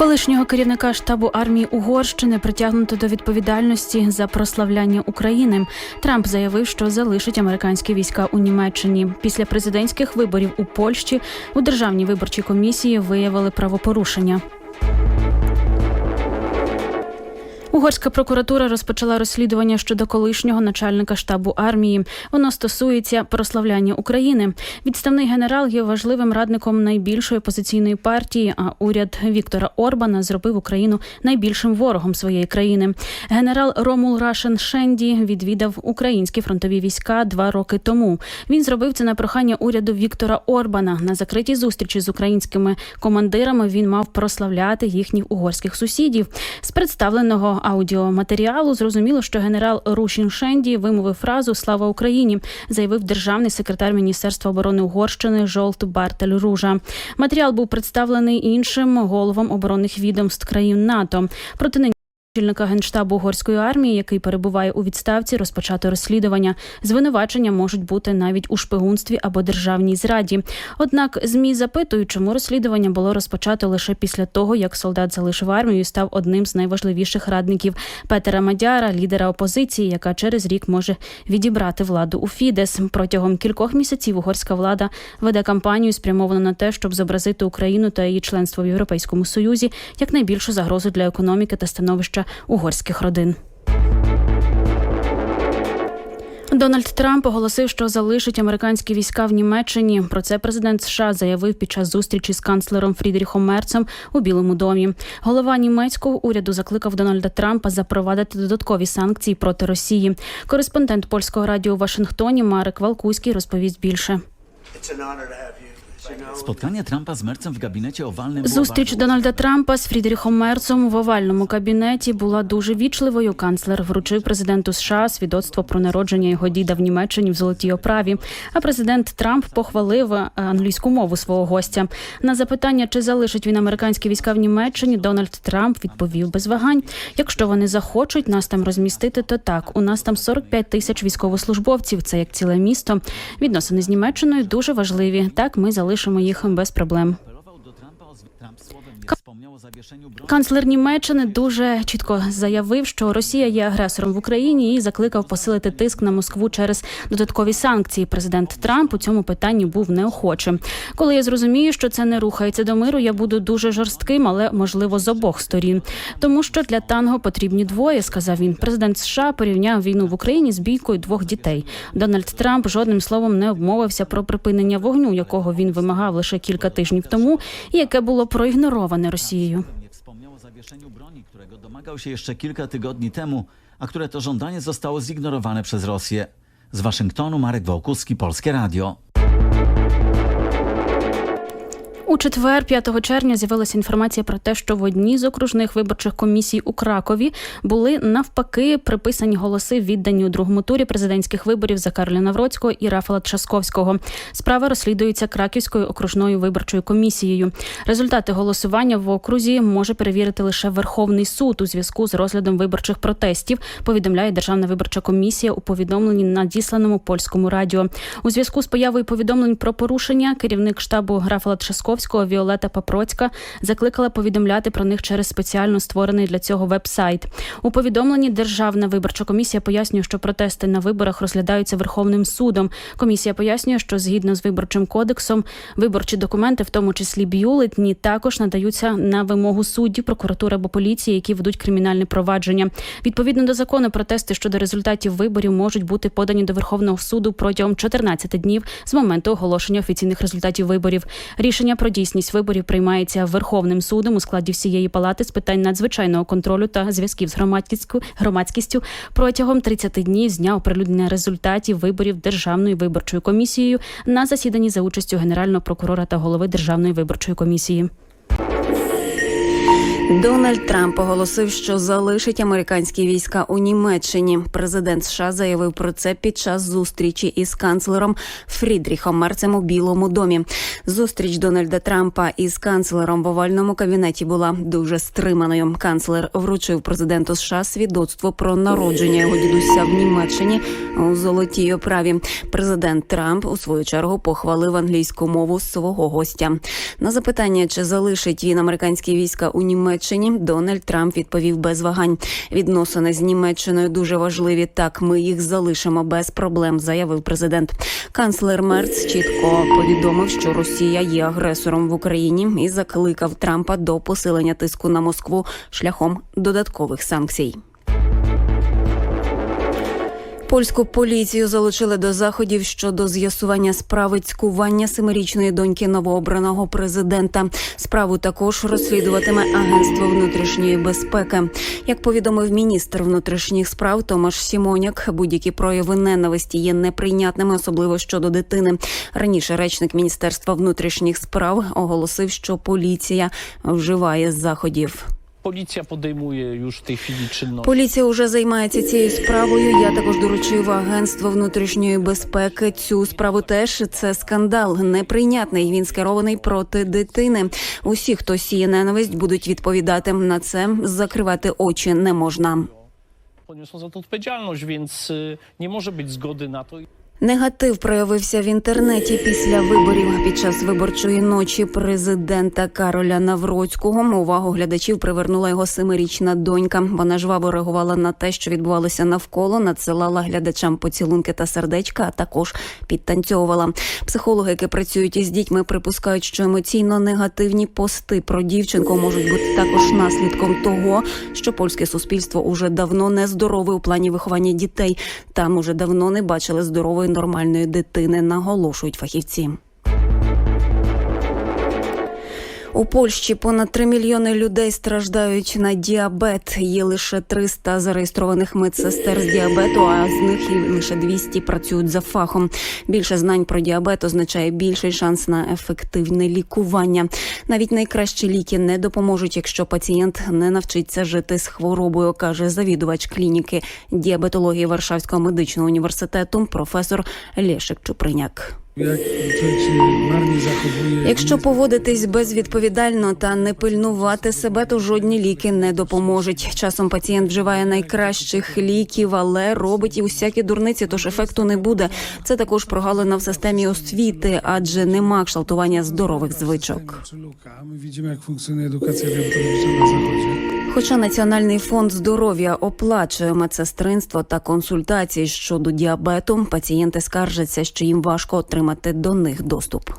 Колишнього керівника штабу армії Угорщини притягнуто до відповідальності за прославляння України. Трамп заявив, що залишить американські війська у Німеччині. Після президентських виборів у Польщі у державній виборчій комісії виявили правопорушення. Угорська прокуратура розпочала розслідування щодо колишнього начальника штабу армії. Воно стосується прославляння України. Відставний генерал є важливим радником найбільшої опозиційної партії. А уряд Віктора Орбана зробив Україну найбільшим ворогом своєї країни. Генерал Ромул Рашен Шенді відвідав українські фронтові війська два роки тому. Він зробив це на прохання уряду Віктора Орбана. На закритій зустрічі з українськими командирами він мав прославляти їхніх угорських сусідів. З представленого аудіоматеріалу зрозуміло, що генерал Рушін Шенді вимовив фразу Слава Україні, заявив державний секретар Міністерства оборони Угорщини Жолт Бартель Ружа. Матеріал був представлений іншим головам оборонних відомств країн НАТО. Проти Чільника генштабу угорської армії, який перебуває у відставці, розпочато розслідування. Звинувачення можуть бути навіть у шпигунстві або державній зраді. Однак змі запитують, чому розслідування було розпочато лише після того, як солдат залишив армію і став одним з найважливіших радників Петера Мадяра, лідера опозиції, яка через рік може відібрати владу у Фідес. Протягом кількох місяців угорська влада веде кампанію, спрямовану на те, щоб зобразити Україну та її членство в Європейському Союзі як найбільшу загрозу для економіки та становища угорських родин. Дональд Трамп оголосив, що залишить американські війська в Німеччині. Про це президент США заявив під час зустрічі з канцлером Фрідріхом Мерцем у Білому домі. Голова німецького уряду закликав Дональда Трампа запровадити додаткові санкції проти Росії. Кореспондент польського радіо у Вашингтоні Марек Валкуський розповість більше. Spotkanie Trumpa z Mercem w gabinecie owalnym Зустріч Дональда Трампа з Фрідріхом Мерцом в овальному кабінеті була дуже вічливою. Канцлер вручив президенту США свідоцтво про народження його діда в Німеччині в золотій оправі. А президент Трамп похвалив е, англійську мову свого гостя. На запитання, чи залишить він американські війська в Німеччині, Дональд Трамп відповів без вагань: якщо вони захочуть нас там розмістити, то так. У нас там 45 тисяч військовослужбовців. Це як ціле місто. Відносини з Німеччиною дуже важливі. Так ми залишимо їх без проблем. Канцлер Німеччини дуже чітко заявив, що Росія є агресором в Україні і закликав посилити тиск на Москву через додаткові санкції. Президент Трамп у цьому питанні був неохочим. Коли я зрозумію, що це не рухається до миру, я буду дуже жорстким, але можливо з обох сторін. Тому що для танго потрібні двоє, сказав він. Президент США порівняв війну в Україні з бійкою двох дітей. Дональд Трамп жодним словом не обмовився про припинення вогню, якого він вимагав лише кілька тижнів тому, і яке було проігнороване Росією. Nie wspomniał o zawieszeniu broni, którego domagał się jeszcze kilka tygodni temu, a które to żądanie zostało zignorowane przez Rosję. Z Waszyngtonu Marek Wołkuski, Polskie Radio. У четвер, 5 червня, з'явилася інформація про те, що в одній з окружних виборчих комісій у Кракові були навпаки приписані голоси, віддані у другому турі президентських виборів за Кароля Навроцького і Рафала Часковського. Справа розслідується Краківською окружною виборчою комісією. Результати голосування в окрузі може перевірити лише Верховний суд у зв'язку з розглядом виборчих протестів. Повідомляє Державна виборча комісія у повідомленні надісланому польському радіо. У зв'язку з появою повідомлень про порушення керівник штабу Рафала Трашковського Віолета Папроцька закликала повідомляти про них через спеціально створений для цього веб-сайт. У повідомленні Державна виборча комісія пояснює, що протести на виборах розглядаються Верховним судом. Комісія пояснює, що згідно з виборчим кодексом виборчі документи, в тому числі бюлетні, також надаються на вимогу суддів, прокуратури або поліції, які ведуть кримінальне провадження. Відповідно до закону, протести щодо результатів виборів можуть бути подані до Верховного суду протягом 14 днів з моменту оголошення офіційних результатів виборів. Рішення про дійсність виборів приймається Верховним судом у складі всієї палати з питань надзвичайного контролю та зв'язків з громадськістю протягом 30 днів з дня оприлюднення результатів виборів Державною виборчою комісією на засіданні за участю генерального прокурора та голови Державної виборчої комісії. Дональд Трамп оголосив, що залишить американські війська у Німеччині. Президент США заявив про це під час зустрічі із канцлером Фрідріхом Мерцем у Білому домі. Зустріч Дональда Трампа із канцлером в овальному кабінеті була дуже стриманою. Канцлер вручив президенту США свідоцтво про народження його дідуся в Німеччині у золотій оправі. Президент Трамп у свою чергу похвалив англійську мову свого гостя. На запитання, чи залишить він американські війська у Німеччині, Дональд Трамп відповів без вагань. Відносини з Німеччиною дуже важливі. Так, ми їх залишимо без проблем, заявив президент. Канцлер Мерц чітко повідомив, що Росія є агресором в Україні і закликав Трампа до посилення тиску на Москву шляхом додаткових санкцій. Польську поліцію залучили до заходів щодо з'ясування справи цькування семирічної доньки новообраного президента. Справу також розслідуватиме агентство внутрішньої безпеки. Як повідомив міністр внутрішніх справ Томаш Сімоняк, будь-які прояви ненависті є неприйнятними, особливо щодо дитини. Раніше речник міністерства внутрішніх справ оголосив, що поліція вживає заходів. Podejmuje już w tej chwili. Поліція вже займається цією справою. Я також доручив агентство внутрішньої безпеки. Цю справу теж це скандал неприйнятний. Він скерований проти дитини. Усі, хто сіє ненависть, будуть відповідати на це. Закривати очі не можна. Za to odpowiedzialność, więc y, nie może być zgody na to. Негатив проявився в інтернеті після виборів під час виборчої ночі президента Кароля Навроцького. Увагу глядачів привернула його семирічна донька. Вона жваво реагувала на те, що відбувалося навколо, надсилала глядачам поцілунки та сердечка, а також підтанцьовувала. Психологи, які працюють із дітьми, припускають, що емоційно негативні пости про дівчинку можуть бути також наслідком того, що польське суспільство уже давно нездорове у плані виховання дітей. Там уже давно не бачили здорової нормальної дитини, наголошують фахівці. У Польщі понад 3 мільйони людей страждають на діабет. Є лише 300 зареєстрованих медсестер з діабету, а з них лише 200 працюють за фахом. Більше знань про діабет означає більший шанс на ефективне лікування. Навіть найкращі ліки не допоможуть, якщо пацієнт не навчиться жити з хворобою, каже завідувач клініки діабетології Варшавського медичного університету, професор Лєшик Чуприняк. Якщо поводитись безвідповідально та не пильнувати себе, то жодні ліки не допоможуть. Часом пацієнт вживає найкращих ліків, але робить і усякі дурниці, тож ефекту не буде. Це також прогалина в системі освіти, адже нема кшталтування здорових звичок. Czy luka. My widzimy, jak funkcjonuje Хоча Національний фонд здоров'я оплачує медсестринство та консультації щодо діабету, пацієнти скаржаться, що їм важко отримати до них доступ.